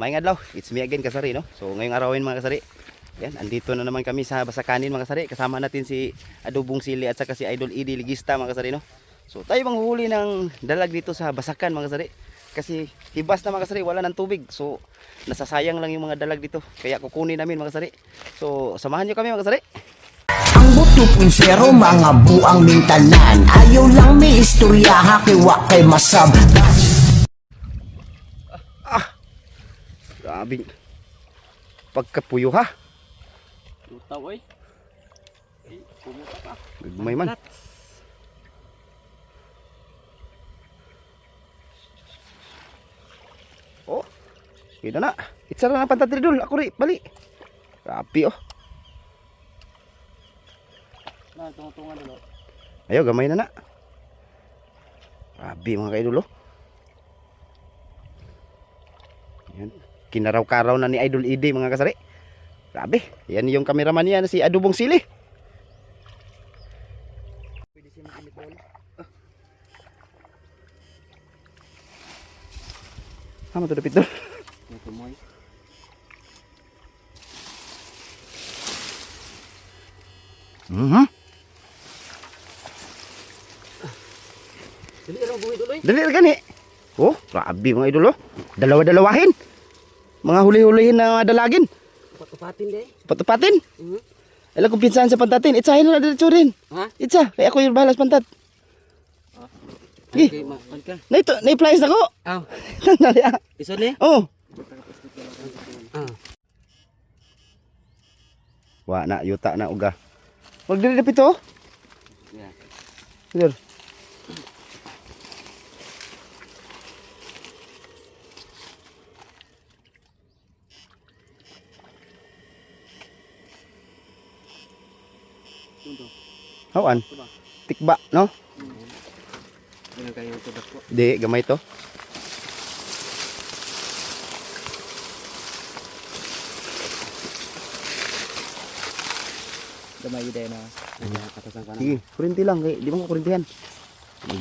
Maayong adlaw, it's me again kasari no. So ngayong arawin mga kasari. Yan, andito na naman kami sa Basakanin mga kasari. Kasama natin si Adobong Sili at saka si Idol Idi Ligista mga kasari no. So tayo manghuli ng dalag dito sa Basakan mga kasari. Kasi hibas na mga kasari, wala ng tubig. So nasasayang lang yung mga dalag dito. Kaya kukunin namin mga kasari. So samahan nyo kami mga kasari. Ang buto mga buang mintanan Ayaw lang may istorya hakiwa kay masab Grabing pagkapuyo ha. Lutaw oy. Pumuta pa. Gagmay man. Oh. Kita na. Itsara na pantatri dul. Ako rin. Bali. Rapi oh. Na tunga-tunga dulu. Ayo gamay na na. Rabi mga kaidol oh. Yan. Kinaraw-karaw na ni Idol Ide mga kasari. Grabe. Yan yung kameraman niya si Adubong Sili. Tama to dapit doon. Mhm. Dili ra buhi duloy. Dali ra gani. Oh, grabe mga idol oh. Dalawa-dalawahin. Mga huli-hulihin na dalagin. Patupatin day. Patupatin. Mhm. Alam kong pinsan sa pantatin. Itsahin na dito rin. Ha? Itsa. Kaya ako yung bahalas pantat. Eh. Okay, ma ka. Na ito, na ko. Aw, Nali ah. iso ni. Oh. Ah. Wa na, yuta na uga. Wag diri dapit oh. Yeah. Dir. Hawan. Tikba, no? Di, gamay to. Gamay day na. Sige, kurinti lang. Kay, di mo ko kurintihan.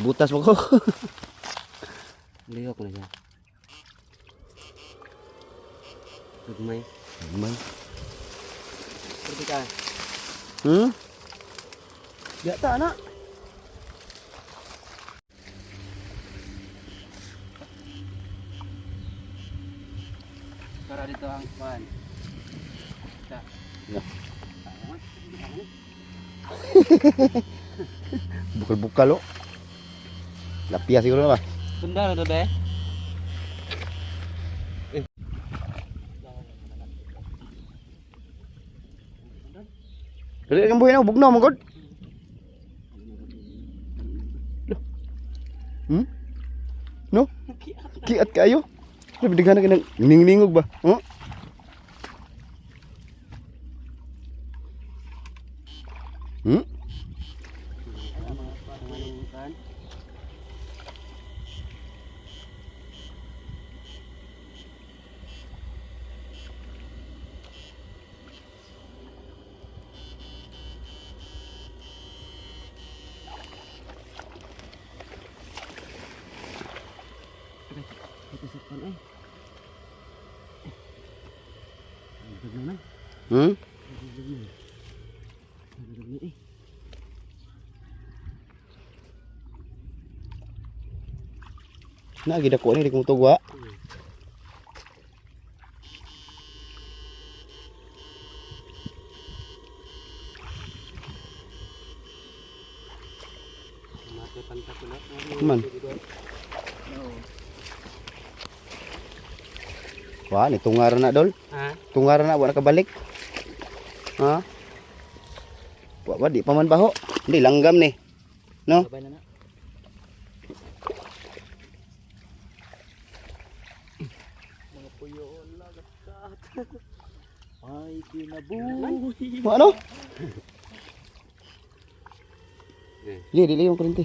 Butas mo ko. Liho ko na siya. Gagmay. Man. Pwede ka. Hmm? Yata na. Para dito ang kuan. Ta. Ya. Bukal-bukal oh. Lapia siguro na ba? Benda na be. Dali kang buhay na, bugnaw mo god. Hmm? No? Kiat kayo. Sabi dighan na ka ng ningingog ba? Oh? Hmm? Kan. Ito sa kan ay. Gagmay man. Hmm? Gagmay eh. Na gid ako ni di ko tugwa. Mati pantat ko na. Man. Wa ni tungar na dol. Ha? Tungar na wa nakabalik. Ha? Wa wa di pa man baho. Hindi langgam ni. No? Mga puyo lagat Ay, kinabuhi. Ano? Eh. Li dili yung kurente.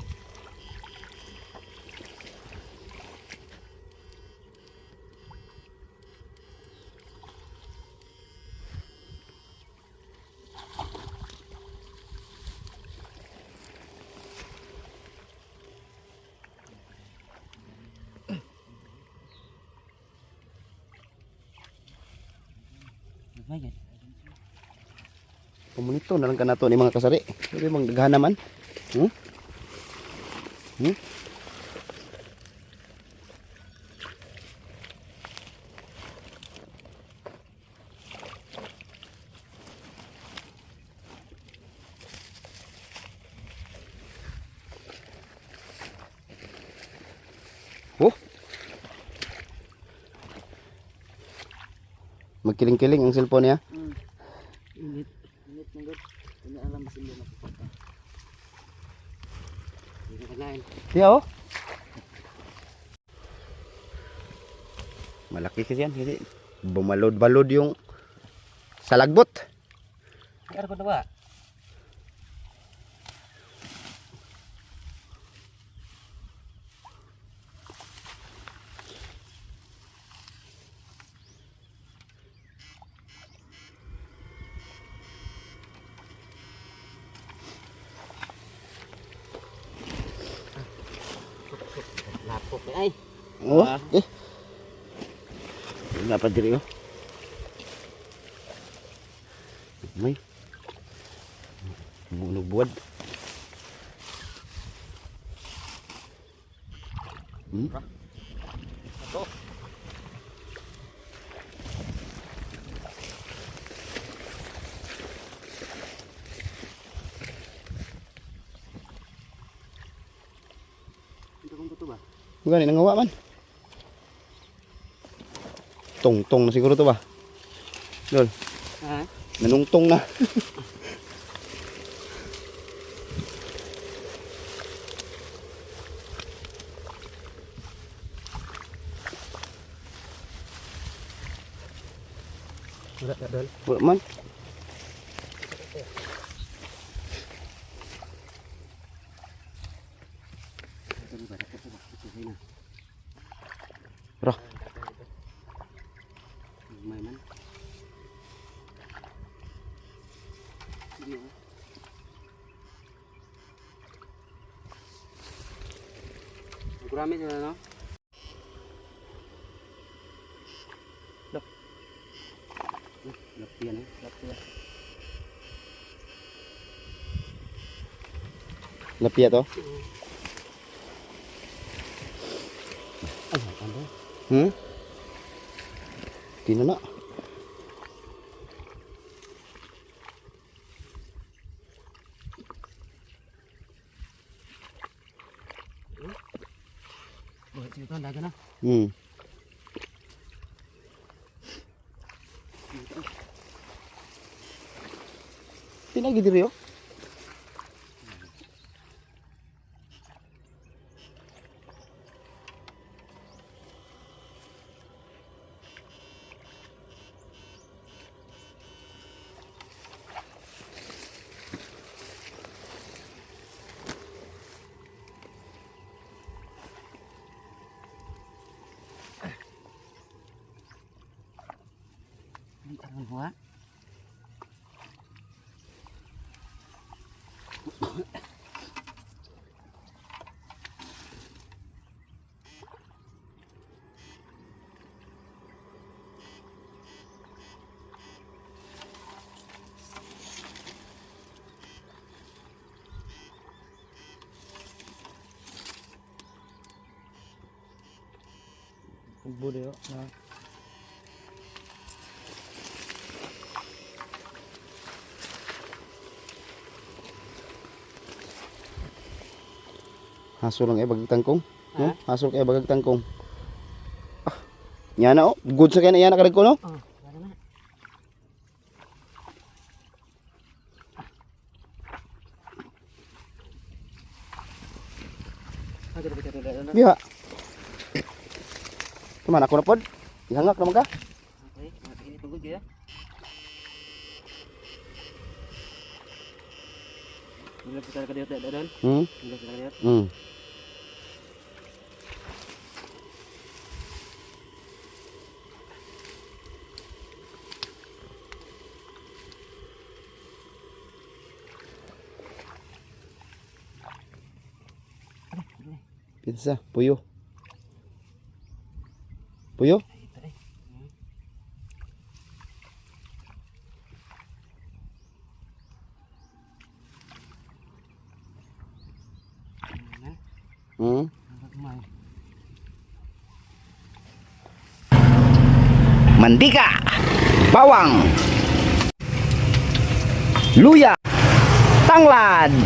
Pumunito na lang ka nato ni mga kasari. Sabi mong daghan naman. Hmm? Hmm? Oh. Magkiling-kiling ang cellphone niya. Init. Init na gud. Hindi alam ba sila napupunta. Yeah, oh. Malaki kasi yan. Bumalod-balod yung salagbot. Kaya ko na ba? Lapok eh, ay. Oh, Ah. eh. Dapat diri oh. May. Bunog buwad. Hmm? Ito. Ito kung ba? Gani nangawa man. Tong-tong na siguro to ba? Lol, Ha? nanungtong na. Wala dol. Wala man. Ito ba? Ito ba? Ito ba? na. Ra. May man. Hindi oh. Gurami sila no? Look. Eh. Look yan. Lapia to. Ay, ano? Hmm? Di na Mm. quá Video đó. Haso lang eh bagag tangkong. No? Haso kay bagag tangkong. Ah. Nya na oh. Good sa kay na yan nakadag ko no. Oh, wala na. Ah, dito, dito, dito, dito. Biha. Tuman ako na pod. Ihangak naman ka. Okay, ini tunggu dia. Bila kita ke dia tak dan. Hmm. Bila kita lihat. Hmm. Pinsa, puyo. Puyo? Hmm? Mantika, bawang, luya, tanglad,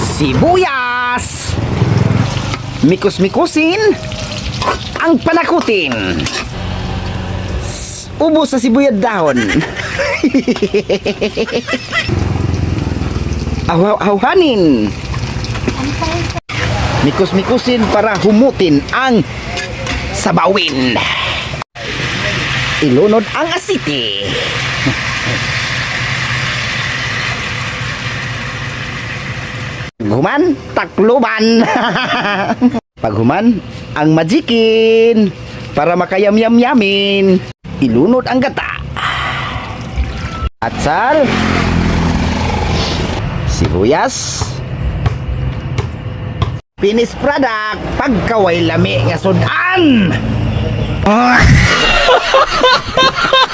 sibuyas mikus-mikusin, ang panakutin, ubo sa sibuyad dahon, ahaw-ahawanin, mikus-mikusin para humutin ang sabawin. Ilunod ang asiti. Paghuman, takluban. Paghuman, ang majikin. Para makayam-yam-yamin. Ilunod ang gata. Atsal. Sibuyas. Finished product. Pagkaway lami nga sudan.